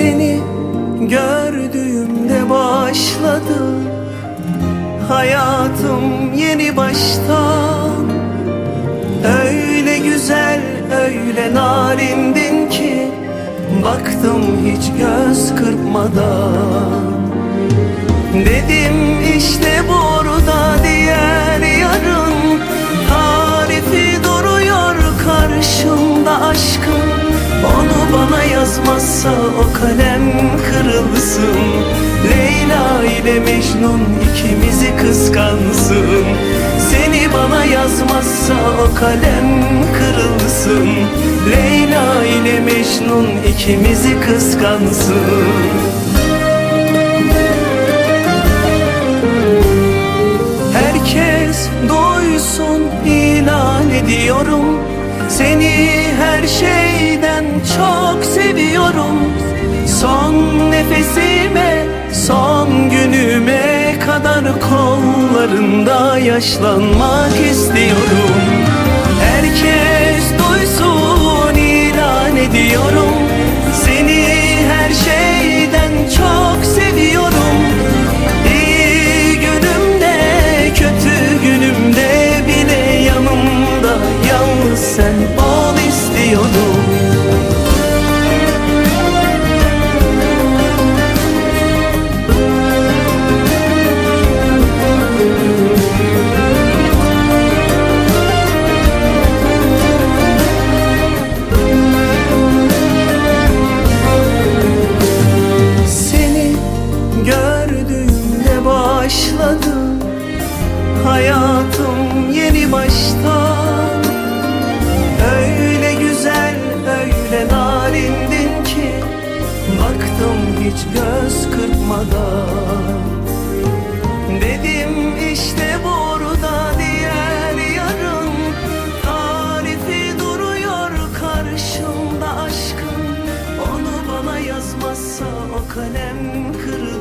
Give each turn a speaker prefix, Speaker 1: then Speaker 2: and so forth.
Speaker 1: seni gördüğümde başladı. Hayatım yeni baştan. Öyle güzel öyle narindin ki Baktım hiç göz kırpmadan. Dedim işte burada diğer yarın Tarifi duruyor karşımda aşkım yazmazsa o kalem kırılsın. Leyla ile Mecnun ikimizi kıskansın. Seni bana yazmazsa o kalem kırılsın. Leyla ile Mecnun ikimizi kıskansın. Duysun ilan ediyorum. Seni her şeyden Nefesime, son günüme kadar kollarında yaşlanmak istiyorum Hayatım yeni baştan. Öyle güzel, öyle narindin ki Baktım hiç göz kırpmadan. Dedim işte burada diğer yarın Tarifi duruyor karşımda aşkın. Onu bana yazmazsa o kalem kırılsın